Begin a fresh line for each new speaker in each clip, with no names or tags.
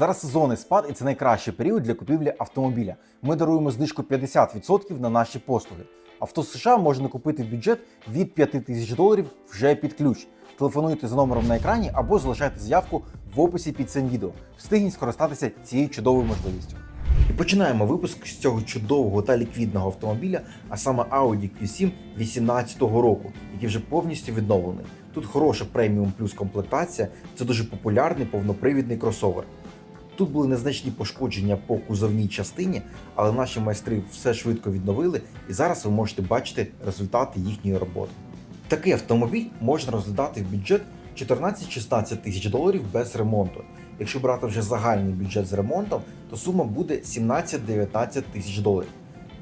Зараз сезонний спад, і це найкращий період для купівлі автомобіля. Ми даруємо знижку 50% на наші послуги. Авто з США можна купити в бюджет від 5 тисяч доларів вже під ключ. Телефонуйте за номером на екрані або залишайте заявку в описі під цим відео. Встигніть скористатися цією чудовою можливістю. І починаємо випуск з цього чудового та ліквідного автомобіля, а саме Audi Q7 2018 року, який вже повністю відновлений. Тут хороша преміум плюс комплектація, це дуже популярний повнопривідний кросовер. Тут були незначні пошкодження по кузовній частині, але наші майстри все швидко відновили, і зараз ви можете бачити результати їхньої роботи. Такий автомобіль можна розглядати в бюджет 14-16 тисяч доларів без ремонту. Якщо брати вже загальний бюджет з ремонтом, то сума буде 17-19 тисяч доларів.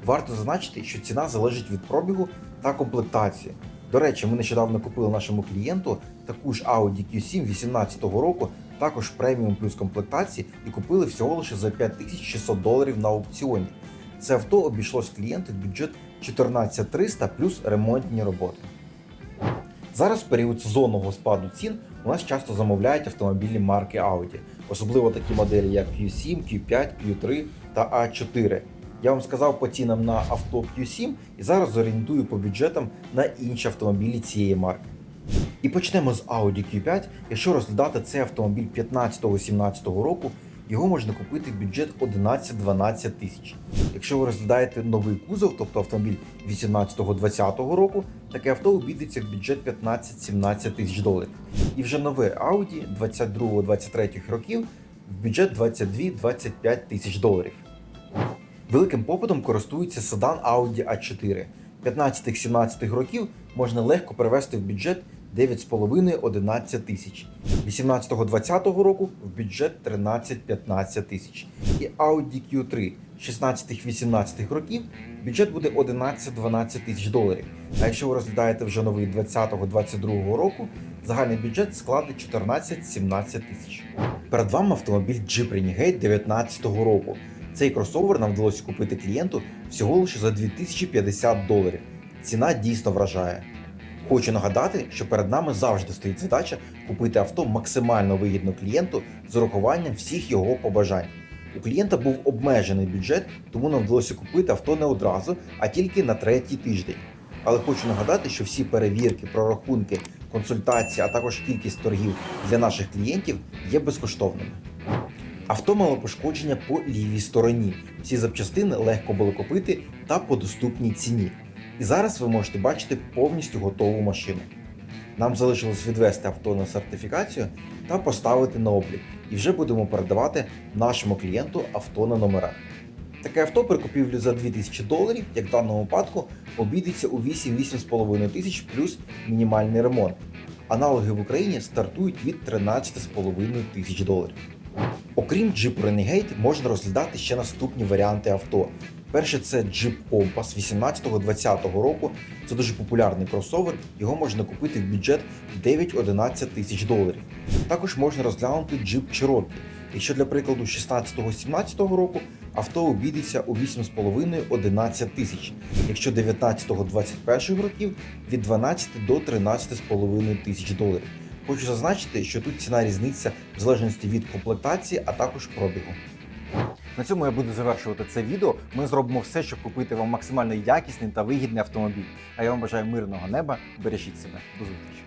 Варто зазначити, що ціна залежить від пробігу та комплектації. До речі, ми нещодавно купили нашому клієнту таку ж Audi Q7 2018 року, також преміум плюс комплектації, і купили всього лише за 5600 доларів на аукціоні. Це авто обійшлось клієнту в бюджет 14300 плюс ремонтні роботи. Зараз в період сезонного спаду цін у нас часто замовляють автомобілі марки Audi, особливо такі моделі, як Q7, Q5, Q3 та A4. Я вам сказав по цінам на авто Q7 і зараз зорієнтую по бюджетам на інші автомобілі цієї марки. І почнемо з Audi Q5. Якщо розглядати цей автомобіль 15-17 року, його можна купити в бюджет 11-12 тисяч. Якщо ви розглядаєте новий кузов, тобто автомобіль 18-20 року, таке авто обійдеться в бюджет 15-17 тисяч доларів. І вже нове Audi 22-23 років в бюджет 22-25 тисяч доларів. Великим попитом користується седан Audi A4. 15-17 років можна легко перевести в бюджет 9,5-11 тисяч. 18-20 року в бюджет 13-15 тисяч. І Audi Q3 16-18 років бюджет буде 11-12 тисяч доларів. А якщо ви розглядаєте вже новий 20-22 року, загальний бюджет складе 14-17 тисяч. Перед вами автомобіль Jeep Renegade 19 року. Цей кросовер нам вдалося купити клієнту всього лише за 2050 доларів. Ціна дійсно вражає. Хочу нагадати, що перед нами завжди стоїть задача купити авто максимально вигідно клієнту з урахуванням всіх його побажань. У клієнта був обмежений бюджет, тому нам вдалося купити авто не одразу, а тільки на третій тиждень. Але хочу нагадати, що всі перевірки, прорахунки, консультації, а також кількість торгів для наших клієнтів є безкоштовними. Авто мало пошкодження по лівій стороні. Всі запчастини легко було купити та по доступній ціні. І зараз ви можете бачити повністю готову машину. Нам залишилось відвести авто на сертифікацію та поставити на облік, і вже будемо передавати нашому клієнту авто на номерах. Таке авто при купівлі за 2000 доларів, як в даному випадку, обійдеться у 8-8,5 тисяч плюс мінімальний ремонт. Аналоги в Україні стартують від 13,5 тисяч доларів. Окрім Jeep Renegade, можна розглядати ще наступні варіанти авто. Перше це Jeep Compass 18-20 року. Це дуже популярний кросовер, його можна купити в бюджет 9-11 тисяч доларів. Також можна розглянути Jeep Cherokee. Якщо для прикладу 16-17 року авто обійдеться у 8,5-11 тисяч, якщо 19-21 років від 12 до 13,5 тисяч доларів. Хочу зазначити, що тут ціна різниця в залежності від комплектації, а також пробігу. На цьому я буду завершувати це відео. Ми зробимо все, щоб купити вам максимально якісний та вигідний автомобіль. А я вам бажаю мирного неба. Бережіть себе. До зустрічі.